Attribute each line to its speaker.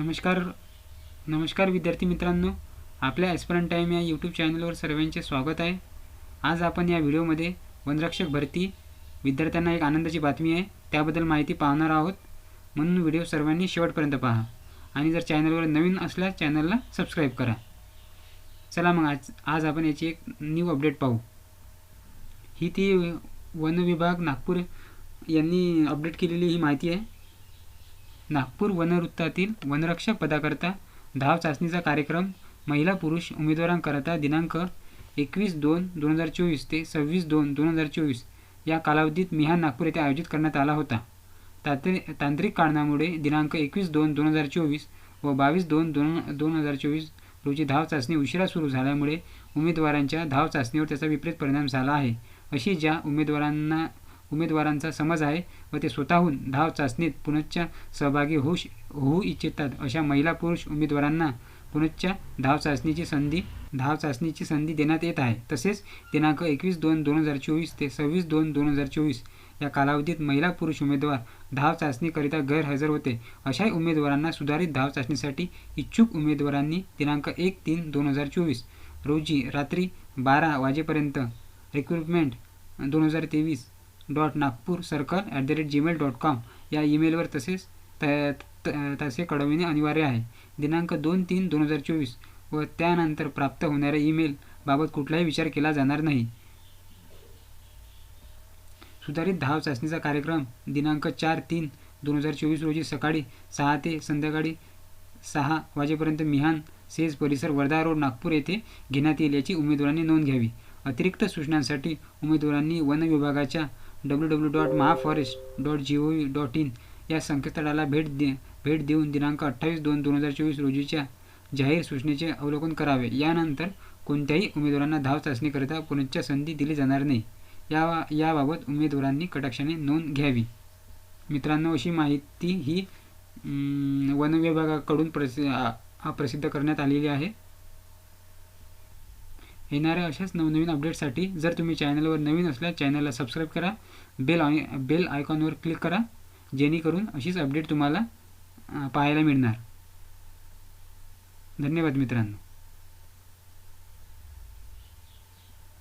Speaker 1: नमस्कार नमस्कार विद्यार्थी मित्रांनो. आपल्या ॲस्परंट टाईम या यूट्यूब चॅनलवर सर्वांचे स्वागत आहे. आज आपण या व्हिडिओमध्ये वनरक्षक भरती विद्यार्थ्यांना एक आनंदाची बातमी आहे. त्याबद्दल माहिती पाहणार आहोत. म्हणून व्हिडिओ सर्वांनी शेवटपर्यंत पहा. आणि जर चॅनलवर नवीन असल्यास चॅनलला सबस्क्राईब करा. चला मग आज आज आपण याची एक न्यू अपडेट पाहू. ही ती वन विभाग नागपूर यांनी अपडेट केलेली ही माहिती आहे. नागपूर वनवृत्तातील वनरक्षक पदाकरता धाव चाचणीचा कार्यक्रम महिला पुरुष उमेदवारांकरता दिनांक एकवीस दोन दोन हजार चोवीस ते सव्वीस दोन दोन हजार चोवीस या कालावधीत मिहान नागपूर येथे आयोजित करण्यात आला होता. तांत्रि तांत्रिक कारणामुळे दिनांक एकवीस दोन दोन हजार चोवीस व बावीस दोन दोन दोन हजार चोवीस रोजी धाव चाचणी उशिरा सुरू झाल्यामुळे उमेदवारांच्या धाव चाचणीवर त्याचा विपरीत परिणाम झाला आहे. अशी ज्या उमेदवारांना उमेदवारांचा समज आहे व ते स्वतःहून धाव चाचणीत पुनश्च सहभागी होऊ होऊ इच्छितात. अशा महिला पुरुष उमेदवारांना पुनश्च धाव चाचणीची संधी धाव चाचणीची संधी देण्यात येत आहे. तसेच दिनांक एकवीस दोन दोन हजार चोवीस ते सव्वीस दोन दोन हजार चोवीस या कालावधीत महिला पुरुष उमेदवार धाव चाचणीकरिता गैरहजर होते. अशाही उमेदवारांना सुधारित धाव चाचणीसाठी इच्छुक उमेदवारांनी दिनांक एक तीन दोन हजार चोवीस रोजी रात्री बारा वाजेपर्यंत रिक्रुटमेंट दोन हजार तेवीस dot Nagpur circle at the rate Gmail dot com या ईमेलवर तसेच त त- तसे कळविणे अनिवार्य आहे. दिनांक दोन तीन दोन हजार चोवीस व त्यानंतर प्राप्त होणाऱ्या ईमेल बाबत कुठलाही विचार केला जाणार नाही. सुधारित धाव चाचणीचा कार्यक्रम दिनांक चार तीन दोन हजार चोवीस रोजी सकाळी सहा ते संध्याकाळी सहा वाजेपर्यंत मिहान सेज परिसर वर्धा रोड नागपूर येथे घेण्यात येईल याची उमेदवारांनी नोंद घ्यावी. अतिरिक्त सूचनांसाठी उमेदवारांनी वन विभागाच्या W W dot Mahaforest dot G O dot in या संकेतस्थळाला भेट दे भेट देऊन दिनांक अठ्ठावीस दोन दोन हजार चोवीस रोजीच्या जाहीर सूचनेचे अवलोकन करावे. यानंतर कोणत्याही उमेदवारांना धाव चाचणीकरिता पुनश्च संधी दिली जाणार नाही. या याबाबत उमेदवारांनी कटाक्षाने नोंद घ्यावी. मित्रांनो अशी माहिती ही वन विभागाकडून प्रसि प्रसिद्ध करण्यात आलेली आहे. येणाऱ्या अशाच नवनवीन अपडेटसाठी जर तुम्ही चॅनलवर नवीन असल्यास चॅनलला सबस्क्राईब करा बेल आय बेल आयकॉनवर क्लिक करा जेणेकरून अशीच अपडेट तुम्हाला पाहायला मिळणार. धन्यवाद मित्रांनो.